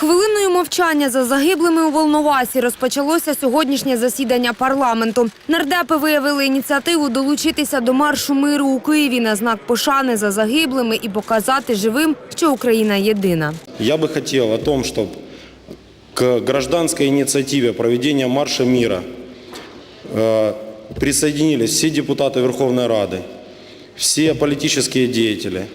Хвилиною мовчання за загиблими у Волновасі розпочалося сьогоднішнє засідання парламенту. Нардепи виявили ініціативу долучитися до маршу миру у Києві на знак пошани за загиблими і показати живим, що Україна єдина. Я бы хотел о том, чтобы к гражданской инициативе проведения марша мира э, присоединились все депутаты Верховной Рады, все политические деятели,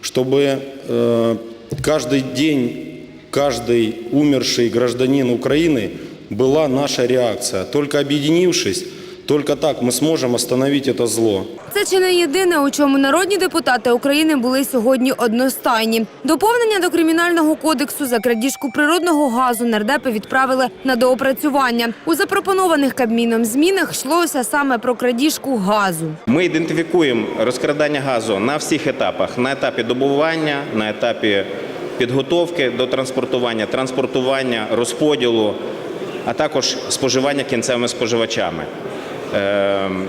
чтобы э, каждый день, каждый умерший гражданин Украины была наша реакция. Только объединившись, только так мы сможем остановить это зло. Це чи не єдине, у чому народні депутати України були сьогодні одностайні. Доповнення до кримінального кодексу за крадіжку природного газу нардепи відправили на доопрацювання. У запропонованих Кабміном змінах йшлося саме про крадіжку газу. Ми ідентифікуємо розкрадання газу на всіх етапах: на етапі добування, на етапі підготовки до транспортування, транспортування, розподілу, а також споживання кінцевими споживачами. Ем,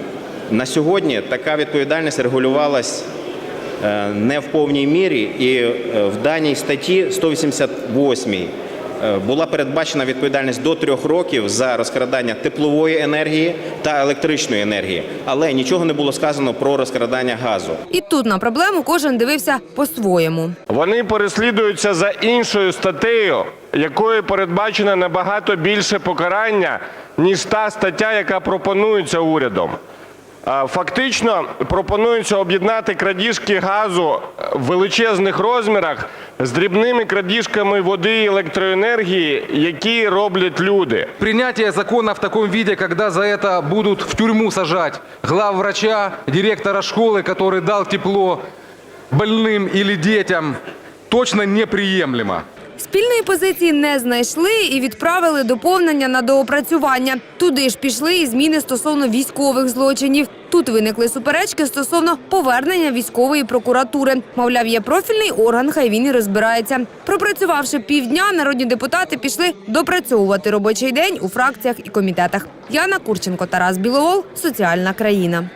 На сьогодні така відповідальність регулювалась е, не в повній мірі, і е, в даній статті 188 е, була передбачена відповідальність до трьох років за розкрадання теплової енергії та електричної енергії, але нічого не було сказано про розкрадання газу. І тут на проблему кожен дивився по-своєму. Вони переслідуються за іншою статтею, якою передбачено набагато більше покарання, ніж та стаття, яка пропонується урядом. А, Фактично пропонується об'єднати крадіжки газу в величезних розмірах з дрібними крадіжками води і електроенергії, які роблять люди. Принятие закона в таком виде, когда за это будут в тюрьму сажать главврача, директора школы, который дал тепло больным или детям, точно неприемлемо. Спільної позиції не знайшли і відправили доповнення на доопрацювання. Туди ж пішли і зміни стосовно військових злочинів. Тут виникли суперечки стосовно повернення військової прокуратури. Мовляв, є профільний орган, хай він і розбирається. Пропрацювавши півдня, народні депутати пішли допрацьовувати робочий день у фракціях і комітетах. Яна Курченко, Тарас Біловол, соціальна країна.